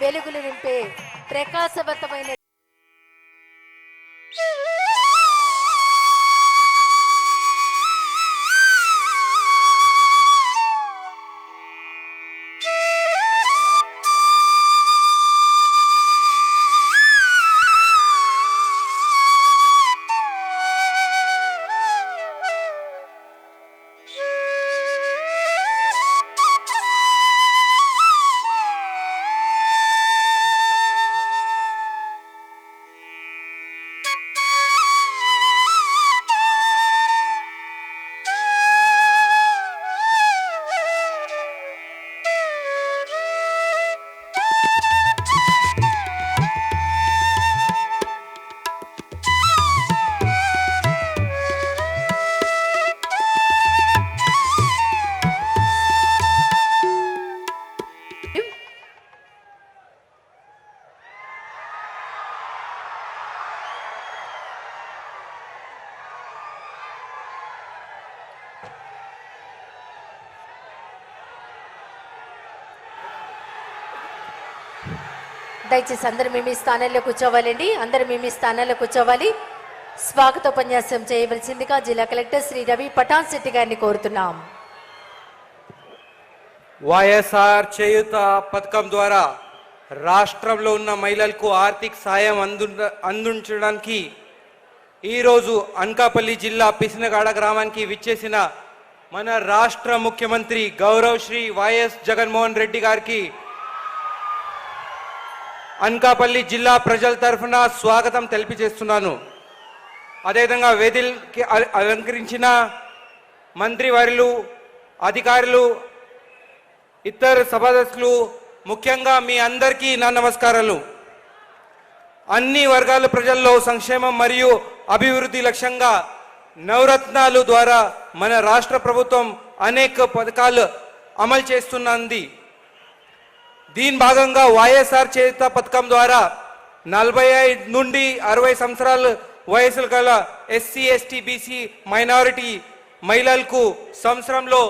వెలుగులు నింపే ప్రకాశవంతమైన దయచేసి అందరు మీ మీ స్థానాల్లో కూర్చోవాలండి. అందరు మీ మీ స్థానాల్లో కూర్చోవాలి. స్వాగతోపన్యాసం చేయవలసిందిగా జిల్లా కలెక్టర్ శ్రీ రవి పటాన్ శెట్టి గారిని కోరుతున్నాం. వైఎస్ఆర్ చేయుత పథకం ద్వారా రాష్ట్రంలో ఉన్న మహిళలకు ఆర్థిక సాయం అందు అందించడానికి ఈరోజు అనకాపల్లి జిల్లా పిసినగాడ గ్రామానికి విచ్చేసిన మన రాష్ట్ర ముఖ్యమంత్రి గౌరవ్ శ్రీ వైఎస్ జగన్మోహన్ రెడ్డి గారికి అనకాపల్లి జిల్లా ప్రజల తరఫున స్వాగతం తెలిపి చేస్తున్నాను అదేవిధంగా వేదిల్కి అలంకరించిన మంత్రివర్యులు అధికారులు ఇతర సభాదస్సులు ముఖ్యంగా మీ అందరికీ నా నమస్కారాలు. అన్ని వర్గాల ప్రజల్లో సంక్షేమం మరియు అభివృద్ధి లక్ష్యంగా నవరత్నాలు ద్వారా మన రాష్ట్ర ప్రభుత్వం అనేక పథకాలు అమలు చేస్తున్నది. దీని భాగంగా వైఎస్ఆర్ చేత పథకం ద్వారా నలభై ఐదు నుండి అరవై సంవత్సరాల వయసులు గల ఎస్సీ ఎస్టీ బీసీ మైనారిటీ మహిళలకు సంవత్సరంలో